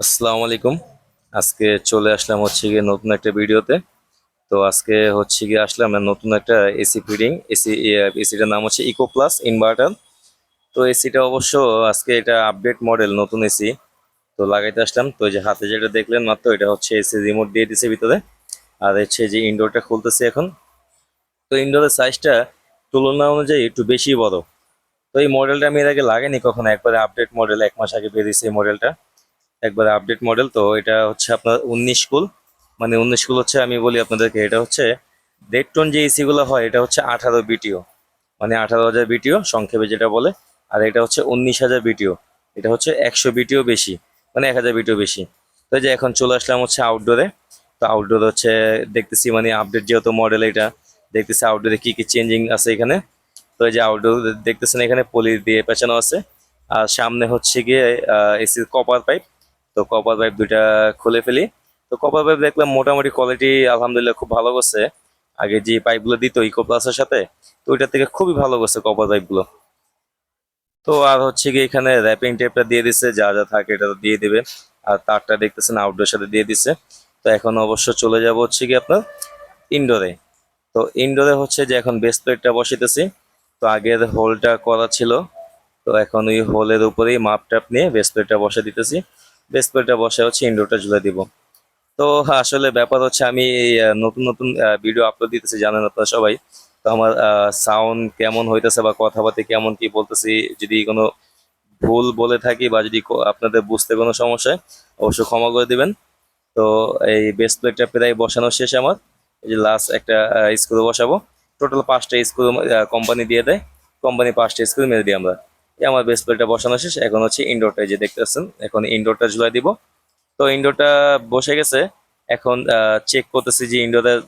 আসসালামু আলাইকুম। আজকে চলে আসলাম হচ্ছে গিয়ে নতুন একটা ভিডিওতে। তো আজকে হচ্ছে গিয়ে আসলাম নতুন একটা এসি ফিডিং এসি এসিটার নাম হচ্ছে ইকো প্লাস ইনভার্টার তো এসিটা অবশ্য আজকে এটা আপডেট মডেল নতুন এসি। তো লাগাইতে আসলাম। তো যে হাতে যেটা দেখলেন মাত্র, এটা হচ্ছে এসি রিমোট দিয়ে দিছে ভিতরে। আর হচ্ছে যে ইনডোরটা খুলতেছে এখন। তো ইনডোরের সাইজটা তুলনা অনুযায়ী একটু বেশি বড়। তো এই মডেলটা আমি এর আগে লাগাইনি কখনো, একবারে আপডেট মডেল এক মাস আগে বেরিয়েছে এই মডেলটা একবারে আপডেট মডেল তো এটা হচ্ছে আপনার উনিশ কুল। মানে উনিশ কুল হচ্ছে আমি বলি আপনাদেরকে, এটা হচ্ছে দেড় টন যে এসিগুলো হয়, এটা হচ্ছে আঠারো বিটিও মানে আঠারো হাজার বিটিও সংক্ষেপে যেটা বলে। আর এটা হচ্ছে উনিশ হাজার বিটিও এটা হচ্ছে একশো বিটিও বেশি মানে এক হাজার বিটিও বেশি। তো যে এখন চলে আসলাম হচ্ছে আউটডোরে তো আউটডোর হচ্ছে দেখতেছি মানে আপডেট যেহেতু মডেল এটা, দেখতেছি আউটডোরে কী কী চেঞ্জিং আছে এখানে। তো এই যে আউটডোর দেখতেছেন এখানে পলি দিয়ে পেঁচানো আছে। আর সামনে হচ্ছে গিয়ে এসির কপার পাইপ তো কপার পাইপ দুইটা খুলে ফেলি। তো কপার পাইপ দেখলাম মোটামুটি কোয়ালিটি আলহামদুলিল্লাহ খুব ভালো করছে। আগে যে পাইপগুলো দিত ইকো প্লাসের সাথে, তো ওইটার থেকে খুবই ভালো করছে কপার পাইপগুলো তো আর হচ্ছে কি এখানে র্যাপিং টেপটা দিয়ে দিছে, যা যা থাকে এটা দিয়ে দিবে। আর তারটা দেখতেছেন আউটডোর সাথে দিয়ে দিছে। তো এখন অবশ্য চলে যাব হচ্ছে কি আপনার ইনডোরে তো ইনডোরে হচ্ছে যে এখন বেস প্লেটটা বসাইতেছি। তো আগের হোলটা করা ছিল। তো এখন ওই হোলের উপরেই মাপ টাপ নিয়ে বেস প্লেটটা বসে দিতেছি। বেস প্লেটটা বসে হচ্ছে ইনডোরটা ঝুলে দিব। তো আসলে ব্যাপার হচ্ছে আমি নতুন নতুন ভিডিও আপলোড দিতেছি, জানেন আপনারা সবাই। তো আমার সাউন্ড কেমন হইতেছে বা কথাবার্তা কেমন, কি বলতেছি, যদি কোনো ভুল বলে থাকি বা যদি আপনাদের বুঝতে কোনো সমস্যা অবশ্যই ক্ষমা করে দিবেন। তো এই বেস প্লেটটা প্রায় বসানো শেষ আমার। এই যে লাস্ট একটা স্ক্রু বসাবো। টোটাল পাঁচটা স্ক্রু কোম্পানি দিয়ে দেয়। কোম্পানি পাঁচটা স্ক্রু মেরে দিই আমরা। আমার বেস প্লেটটা বসানো শেষ। এখন হচ্ছে ইনডোরটা যে দেখতে পাচ্ছেন এখন ইনডোরটা ঝুলাই দিব। তো ইনডোরটা বসে গেছে। এখন চেক করতেছি যে ইনডোরের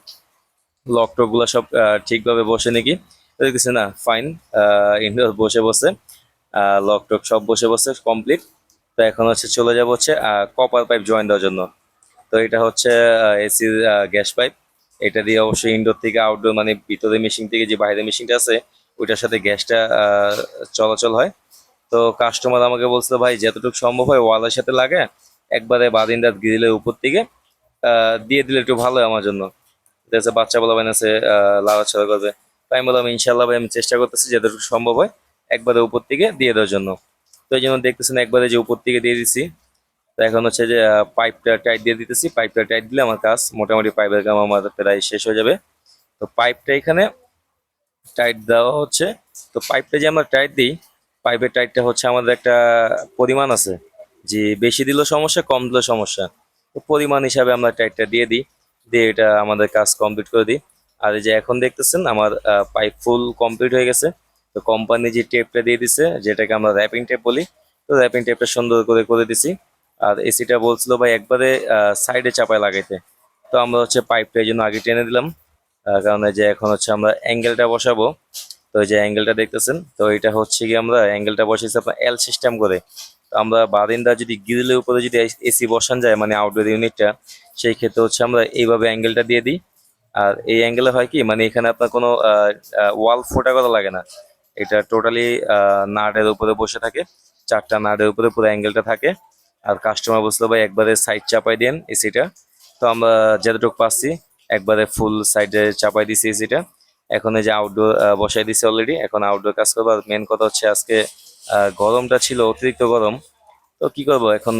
লক টকগুলো সব ঠিকভাবে বসে নাকি। দেখতেছি না ফাইন ইনডোর বসে বসে লক টক সব বসে বসে কমপ্লিট তো এখন হচ্ছে চলে যাব হচ্ছে কপার পাইপ জয়েন দেওয়ার জন্য। তো এটা হচ্ছে এসির গ্যাস পাইপ এটা দিয়ে অবশ্যই ইনডোর থেকে আউটডোর মানে ভিতরে মেশিন থেকে যে বাইরে মেশিনটা আছে, ওইটার সাথে গ্যাসটা চলাচল হয়। তো কাস্টমার আমাকে বলছিল, ভাই, যতটুকু সম্ভব হয় ওয়ালের সাথে লাগে, একবারে বাদিন্দার গ্রিলের উপর থেকে দিয়ে দিলে একটু ভালো হয় আমার জন্য। দেখছে বাচ্চা বলা বানাচ্ছে লাড়াছাড়া করবে। তাই আমি বললাম ইনশাল্লাহ ভাই, আমি চেষ্টা করতেছি যতটুকু সম্ভব হয় একবারে উপর থেকে দিয়ে দেওয়ার জন্য। তো এই জন্য দেখতেছেন একবারে যে উপর থেকে দিয়ে দিছি। তো এখন হচ্ছে যে পাইপটা টাইট দিয়ে দিতেছি। পাইপটা টাইট দিলে আমার কাজ মোটামুটি পাইপের কাম আমার প্রায় শেষ হয়ে যাবে। তো পাইপটা এখানে টাইট দেওয়া হচ্ছে। তো পাইপটা যে আমরা টাইট দিই পাইপের টাইটটা হচ্ছে আমাদের একটা পরিমাণ আছে। যে বেশি দিলেও সমস্যা, কম দিলেও সমস্যা। তো পরিমাণ হিসাবে আমরা টাইটটা দিয়ে দিই, দিয়ে এটা আমাদের কাজ কমপ্লিট করে দিই। আর এই যে এখন দেখতেছেন, আমার পাইপ ফুল কমপ্লিট হয়ে গেছে। তো কোম্পানি যে টেপটা দিয়ে দিছে, যেটাকে আমরা র্যাপিং টেপ বলি, তো র্যাপিং টেপটা সুন্দর করে করে দিছি। আর এসিটা বলছিল ভাই একবারে সাইডে চাপায় লাগাইতে। তো আমরা হচ্ছে পাইপটা এই জন্য আগে টেনে দিলাম। কারণ যে এখন হচ্ছে আমরা অ্যাঙ্গেলটা বসাবো। তো এই যে অ্যাঙ্গেলটা দেখতেছেন, তো এটা হচ্ছে কি আমরা অ্যাঙ্গেলটা বসেছি আপনার এল সিস্টেম করে। তো আমরা বারিন্দা যদি গ্রিলের উপরে যদি এসি বসান যায় মানে আউটডোর ইউনিটটা সেই ক্ষেত্রে হচ্ছে আমরা এইভাবে অ্যাঙ্গেলটা দিয়ে দিই। আর এই অ্যাঙ্গেলে হয় কি মানে এখানে আপনার কোনো ওয়াল ফোটা করা লাগে না। এটা টোটালি নাটের উপরে বসে থাকে। চারটা নাটের উপরে পুরো অ্যাঙ্গেলটা থাকে। আর কাস্টমার বসল ভাই একবারে সাইড চাপাই দেন এসিটা তো আমরা যতটুকু পাচ্ছি একবারে ফুল সাইডে চাপাই দিছি এসিটা এখন এই যে আউটডোর বসাই দিছি অলরেডি এখন আউটডোর কাজ করব। আর মেন কথা হচ্ছে আজকে গরমটা ছিল অতিরিক্ত গরম। তো কি করব? এখন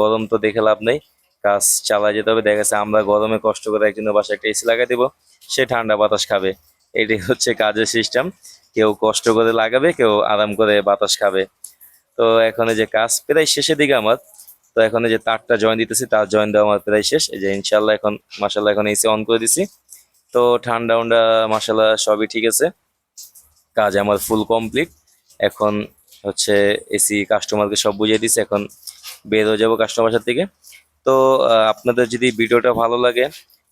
গরম তো দেখে লাভ নেই। কাজ চালায় যেতে হবে। দেখা আমরা গরমে কষ্ট করে একজনের বাসায় একটা এসি লাগাই দিব, সে ঠান্ডা বাতাস খাবে। এটাই হচ্ছে কাজের সিস্টেম কেউ কষ্ট করে লাগাবে, কেউ আরাম করে বাতাস খাবে। তো এখন যে কাজ প্রায় শেষের দিকে আমার। তো এখন যে তারটা জয়েন দিতেছি, তার জয়েন দেওয়া আমার প্রায় শেষ। এই যে ইনশাল্লাহ এখন মাসাল্লাহ এখন এসি অন করে দিছি। তো ঠান্ডা উন্ডা মাসাল্লাহ সবই ঠিক আছে। কাজ আমার ফুল কমপ্লিট এখন হচ্ছে এসি কাস্টমারকে সব বুঝিয়ে দিছে, এখন বের হয়ে যাব কাস্টমার থেকে। তো আপনাদের যদি ভিডিওটা ভালো লাগে,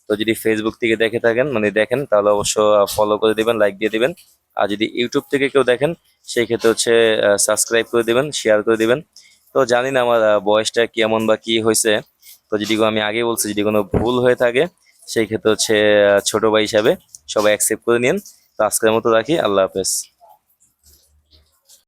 তো যদি ফেসবুক থেকে দেখে থাকেন মানে দেখেন, তাহলে অবশ্য ফলো করে দিবেন লাইক দিয়ে দিবেন। আর যদি ইউটিউব থেকে কেউ দেখেন, সেই ক্ষেত্রে হচ্ছে সাবস্ক্রাইব করে দিবেন শেয়ার করে দিবেন। তো জানি না আমার বয়সটা কেমন বা কি হয়েছে। তো যদি আমি আগে বলছি, যদি কোনো ভুল হয়ে থাকে সেই ক্ষেত্রে হচ্ছে ছোট ভাই হিসাবে সবাই অ্যাকসেপ্ট করে নিন। তো আজকের মতো রাখি। আল্লাহ হাফেজ।